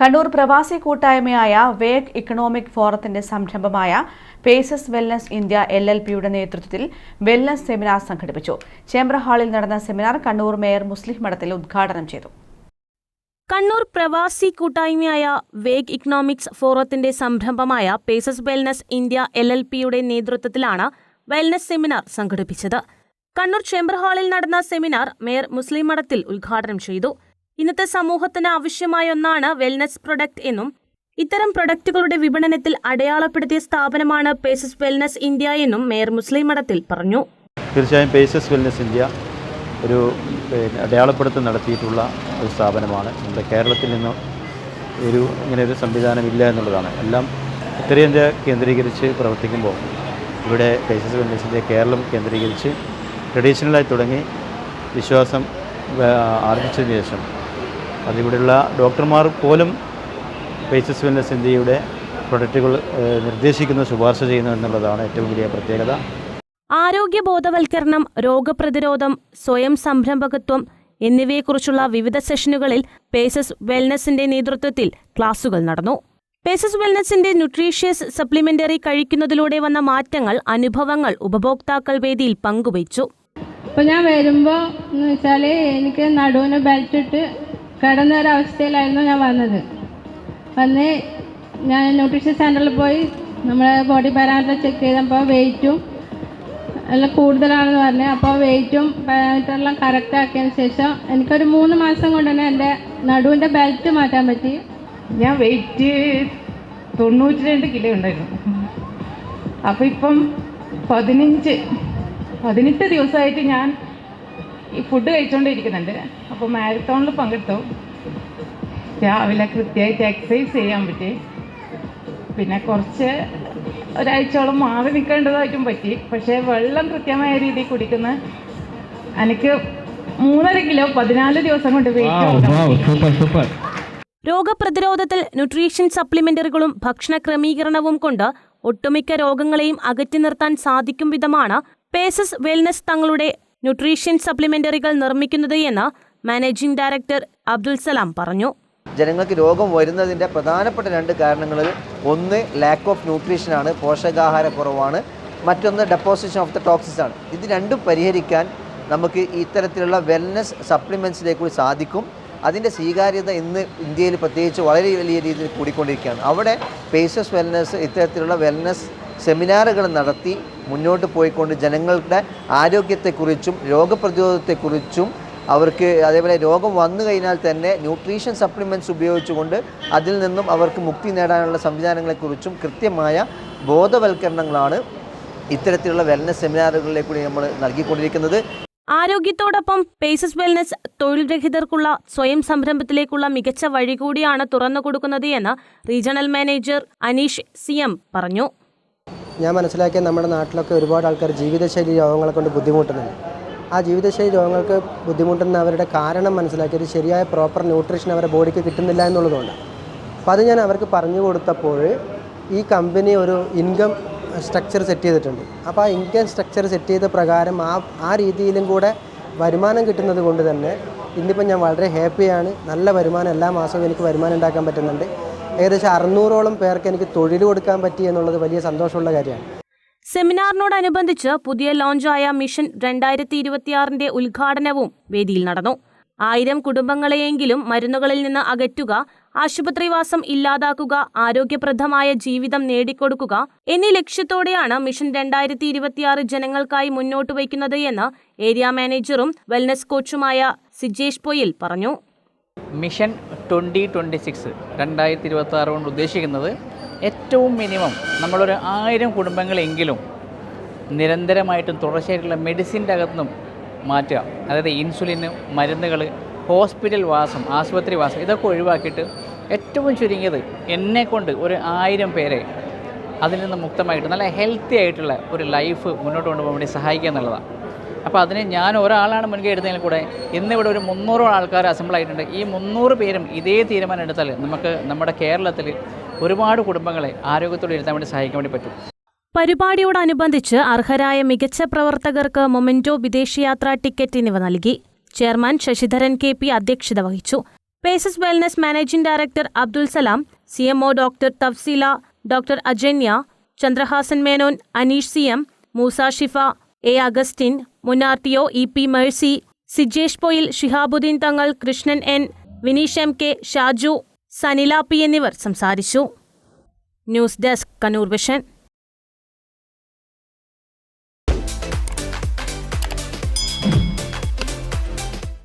കണ്ണൂർ പ്രവാസി കൂട്ടായ്മയായ vague economic ഫോറത്തിന്റെ സംരംഭമായ Paces wellness India L L പിയുടെ നേതൃത്വത്തിൽ വെൽനസ് സെമിനാർ സംഘടിപ്പിച്ചു. ചേംബർ ഹാളിൽ നടന്ന സെമിനാർ കണ്ണൂർ മേയർ മുസ്ലിം മഠത്തിൽ ഉദ്ഘാടനം ചെയ്തു. കണ്ണൂർ പ്രവാസി കൂട്ടായ്മയായ വേഗ് ഇക്കണോമിക്സ് ഫോറത്തിന്റെ സംരംഭമായ Paces wellness India L L പിയുടെ നേതൃത്വത്തിലാണ് വെൽനസ് സെമിനാർ സംഘടിപ്പിച്ചത്. കണ്ണൂർ ചേംബർ ഹാളിൽ നടന്ന സെമിനാർ മേയർ മുസ്ലിം മഠത്തിൽ ഉദ്ഘാടനം ചെയ്തു. ഇന്നത്തെ സമൂഹത്തിന് ആവശ്യമായ ഒന്നാണ് വെൽനസ് പ്രൊഡക്റ്റ് എന്നും ഇത്തരം പ്രൊഡക്റ്റുകളുടെ വിപണനത്തിൽ അടയാളപ്പെടുത്തിയ സ്ഥാപനമാണ് പേസസ് വെൽനസ് ഇന്ത്യ എന്നും മേയർ മുസ്ലിം മഠത്തിൽ പറഞ്ഞു. തീർച്ചയായും പേസസ് വെൽനസ് ഇന്ത്യ ഒരു അടയാളപ്പെടുത്തൽ നടത്തിയിട്ടുള്ള ഒരു സ്ഥാപനമാണ്. നമ്മുടെ കേരളത്തിൽ നിന്ന് ഒരു ഇങ്ങനെ ഒരു സംവിധാനം ഇല്ല എന്നുള്ളതാണ്. എല്ലാം ഉത്തരേന്ത്യ കേന്ദ്രീകരിച്ച് പ്രവർത്തിക്കുമ്പോൾ ഇവിടെ പേസസ് വെൽനസ് ഇന്ത്യ കേരളം കേന്ദ്രീകരിച്ച് ട്രഡീഷണലായി തുടങ്ങി വിശ്വാസം ആർജിച്ചതിന് ശേഷം അതിവിടെയുള്ള ഡോക്ടർമാർ പോലും പേസസ് വെൽനസ് ഇന്ത്യയുടെ പ്രൊഡക്റ്റുകൾ നിർദ്ദേശിക്കുന്ന ശുപാർശ ചെയ്യുന്നു എന്നുള്ളതാണ് ഏറ്റവും വലിയ പ്രത്യേകത. ആരോഗ്യ ബോധവൽക്കരണം രോഗപ്രതിരോധം സ്വയം സംരംഭകത്വം എന്നിവയെക്കുറിച്ചുള്ള വിവിധ സെഷനുകളിൽ പേസസ് വെൽനസിന്റെ നേതൃത്വത്തിൽ ക്ലാസുകൾ നടന്നു. പേസസ് വെൽനസിന്റെ ന്യൂട്രീഷ്യസ് സപ്ലിമെന്ററി കഴിക്കുന്നതിലൂടെ വന്ന മാറ്റങ്ങൾ അനുഭവങ്ങൾ ഉപഭോക്താക്കൾ വേദിയിൽ പങ്കുവച്ചു. അപ്പോൾ ഞാൻ വരുമ്പോൾ എന്ന് വെച്ചാൽ എനിക്ക് നടുവിന് ബെൽറ്റ് ഇട്ട് കിടന്ന ഒരവസ്ഥയിലായിരുന്നു ഞാൻ വന്നത്. വന്ന് ഞാൻ ന്യൂട്രീഷൻ സെന്ററിൽ പോയി നമ്മളെ ബോഡി പാരാമീറ്റർ ചെക്ക് ചെയ്തപ്പോൾ വെയിറ്റും എല്ലാം കൂടുതലാണെന്ന് പറഞ്ഞു അപ്പോൾ വെയിറ്റും പാരാമീറ്ററെല്ലാം കറക്റ്റ് ആക്കിയതിന് ശേഷം എനിക്കൊരു മൂന്ന് മാസം കൊണ്ട് തന്നെ എന്റെ നടുവിന്റെ ബെൽറ്റ് മാറ്റാൻ പറ്റി. ഞാൻ വെയിറ്റ് തൊണ്ണൂറ്റി രണ്ട് കിലോ ഉണ്ടായിരുന്നു. അപ്പോൾ ഇപ്പം പതിനഞ്ച് പതിനെട്ട് ദിവസമായിട്ട് ഞാൻ ഈ ഫുഡ് കഴിച്ചുകൊണ്ടിരിക്കുന്നുണ്ട് അപ്പോൾ മാരത്തോണിൽ പങ്കെടുത്തു. രാവിലെ കൃത്യമായിട്ട് എക്സസൈസ് ചെയ്യാൻ പറ്റി. പിന്നെ കുറച്ച് ഒരാഴ്ചയോളം മാറി നിൽക്കേണ്ടതായിട്ടും പറ്റി. പക്ഷേ വെള്ളം കൃത്യമായ രീതിയിൽ കുടിക്കുന്ന എനിക്ക് മൂന്നര കിലോ പതിനാല് ദിവസം കൊണ്ട് വെയിറ്റ് രോഗപ്രതിരോധത്തിൽ ന്യൂട്രീഷൻ സപ്ലിമെന്ററികളും ഭക്ഷണ ക്രമീകരണവും കൊണ്ട് ഒട്ടുമിക്ക രോഗങ്ങളെയും അകറ്റി നിർത്താൻ സാധിക്കും വിധമാണ് പേസസ് വെൽനസ് തങ്ങളുടെ ന്യൂട്രീഷൻ സപ്ലിമെന്ററികൾ നിർമ്മിക്കുന്നത് എന്ന് മാനേജിംഗ് ഡയറക്ടർ അബ്ദുൽ സലാം പറഞ്ഞു. ജനങ്ങൾക്ക് രോഗം വരുന്നതിന്റെ പ്രധാനപ്പെട്ട രണ്ട് കാരണങ്ങളിൽ ഒന്ന് ലാക്ക് ഓഫ് ന്യൂട്രീഷൻ ന്യൂട്രീഷനാണ് പോഷകാഹാരക്കുറവാണ്. മറ്റൊന്ന് ഡെപ്പോസിഷൻ ഓഫ് ദ ടോക്സിസ് ആണ്. ഇത് രണ്ടും പരിഹരിക്കാൻ നമുക്ക് ഇത്തരത്തിലുള്ള വെൽനസ് സപ്ലിമെൻസിലേക്ക് കൂടി സാധിക്കും. അതിന്റെ സ്വീകാര്യത ഇന്ന് ഇന്ത്യയിൽ പ്രത്യേകിച്ച് വളരെ വലിയ രീതിയിൽ കൂടിക്കൊണ്ടിരിക്കുകയാണ്. അവിടെ പേസസ് വെൽനസ് ഇത്തരത്തിലുള്ള വെൽനസ് സെമിനാറുകൾ നടത്തി മുന്നോട്ട് പോയിക്കൊണ്ട് ജനങ്ങളുടെ ആരോഗ്യത്തെക്കുറിച്ചും രോഗപ്രതിരോധത്തെക്കുറിച്ചും അവർക്ക് അതേപോലെ രോഗം വന്നു കഴിഞ്ഞാൽ തന്നെ ന്യൂട്രീഷൻ സപ്ലിമെന്റ്സ് ഉപയോഗിച്ചുകൊണ്ട് അതിൽ നിന്നും അവർക്ക് മുക്തി നേടാനുള്ള സംവിധാനങ്ങളെക്കുറിച്ചും കൃത്യമായ ബോധവൽക്കരണങ്ങളാണ് ഇത്തരത്തിലുള്ള വെൽനസ് സെമിനാറുകളിലേക്ക് കൂടി നമ്മൾ നൽകിക്കൊണ്ടിരിക്കുന്നത്. ആരോഗ്യത്തോടൊപ്പം പേസസ് വെൽനസ് തൊഴിൽ രഹിതർക്കുള്ള സ്വയം സംരംഭത്തിലേക്കുള്ള മികച്ച വഴി കൂടിയാണ് തുറന്നു കൊടുക്കുന്നത് എന്ന് regional manager Aneesh C M പറഞ്ഞു. ഞാൻ മനസ്സിലാക്കിയ നമ്മുടെ നാട്ടിലൊക്കെ ഒരുപാട് ആൾക്കാർ ജീവിതശൈലി രോഗങ്ങളെ കൊണ്ട് ബുദ്ധിമുട്ടുന്നുണ്ട്. ആ ജീവിതശൈലി രോഗങ്ങൾക്ക് ബുദ്ധിമുട്ടുന്നവരുടെ കാരണം മനസ്സിലാക്കിയത് ശരിയായ പ്രോപ്പർ ന്യൂട്രീഷൻ അവരുടെ ബോഡിക്ക് കിട്ടുന്നില്ല എന്നുള്ളതുകൊണ്ട് അപ്പോൾ അത് ഞാൻ അവർക്ക് പറഞ്ഞു കൊടുത്തപ്പോൾ ഈ കമ്പനി ഒരു ഇൻകം സ്ട്രക്ചർ സെറ്റ് ചെയ്തിട്ടുണ്ട്. അപ്പോൾ ആ ഇൻകം സ്ട്രക്ചർ സെറ്റ് ചെയ്ത പ്രകാരം ആ ആ രീതിയിലും കൂടെ വരുമാനം കിട്ടുന്നത് കൊണ്ട് തന്നെ ഇന്നിപ്പം ഞാൻ വളരെ ഹാപ്പിയാണ് നല്ല വരുമാനം എല്ലാ മാസവും എനിക്ക് വരുമാനം ഉണ്ടാക്കാൻ പറ്റുന്നുണ്ട്. ഏകദേശം അറുന്നൂറോളം പേർക്ക് എനിക്ക് തൊഴിൽ കൊടുക്കാൻ പറ്റി എന്നുള്ളത് വലിയ സന്തോഷമുള്ള കാര്യമാണ്. സെമിനാറിനോടനുബന്ധിച്ച് പുതിയ ലോഞ്ചായ മിഷൻ രണ്ടായിരത്തി ഇരുപത്തിയാറിന്റെ ഉദ്ഘാടനവും വേദിയിൽ നടന്നു. ആയിരം കുടുംബങ്ങളെയെങ്കിലും മരുന്നുകളിൽ നിന്ന് അകറ്റുക ആശുപത്രിവാസം ഇല്ലാതാക്കുക ആരോഗ്യപ്രദമായ ജീവിതം നേടിക്കൊടുക്കുക എന്നീ ലക്ഷ്യത്തോടെയാണ് മിഷൻ രണ്ടായിരത്തി ഇരുപത്തിയാറ് ജനങ്ങൾക്കായി മുന്നോട്ട് വയ്ക്കുന്നത് എന്ന് ഏരിയ മാനേജറും വെൽനസ് കോച്ചുമായ സിജേഷ് പൊയിൽ പറഞ്ഞു. മിഷൻ ട്വന്റി ട്വന്റി സിക്സ് രണ്ടായിരത്തി ഇരുപത്തി ആറ് കൊണ്ട് ഉദ്ദേശിക്കുന്നത് ഏറ്റവും മിനിമം നമ്മളൊരു ആയിരം കുടുംബങ്ങളെങ്കിലും നിരന്തരമായിട്ടും തുടർച്ചയായിട്ടുള്ള മെഡിസിന്റെ അകത്തുനിന്നും മാറ്റുക. അതായത് ഇൻസുലിന് മരുന്നുകൾ ഹോസ്പിറ്റൽ വാസം ആശുപത്രി വാസം ഇതൊക്കെ ഒഴിവാക്കിയിട്ട് ഏറ്റവും ചുരുങ്ങിയത് എന്നെക്കൊണ്ട് ഒരു ആയിരം പേരെ അതിൽ നിന്ന് മുക്തമായിട്ട് നല്ല ഹെൽത്തി ആയിട്ടുള്ള ഒരു ലൈഫ് മുന്നോട്ട് കൊണ്ടുപോകാൻ വേണ്ടി സഹായിക്കുക എന്നുള്ളതാണ്. അപ്പോൾ അതിന് ഞാൻ ഒരാളാണ് മുൻകൈ എടുത്തതിൽ കൂടെ ഇന്നിവിടെ ഒരു മുന്നൂറോളം ആൾക്കാർ അസംബിൾ ആയിട്ടുണ്ട്. ഈ മുന്നൂറ് പേരും ഇതേ തീരുമാനം എടുത്താൽ നമുക്ക് നമ്മുടെ കേരളത്തിൽ ഒരുപാട് കുടുംബങ്ങളെ ആരോഗ്യത്തോടെ ഇരുത്താൻ വേണ്ടി സഹായിക്കാൻ വേണ്ടി പറ്റും. പരിപാടിയോടനുബന്ധിച്ച് അർഹരായ മികച്ച പ്രവർത്തകർക്ക് മൊമെന്റോ വിദേശയാത്രാ ടിക്കറ്റ് എന്നിവ നൽകി. ചെയർമാൻ ശശിധരൻ കെ പി അധ്യക്ഷത വഹിച്ചു. Paces wellness managing director Abdul Salam C MO doctor Tafseela doctor Ajanya Chandrahasan Menon Aneesh C M Moosa Shifa A Augustine T E P Mercy Sijesh Poyil Shihabuddin Thangal Krishnan N Vineesh M K Shaju Sanila P എന്നിവർ സംസാരിച്ചു. News desk Kannur vision.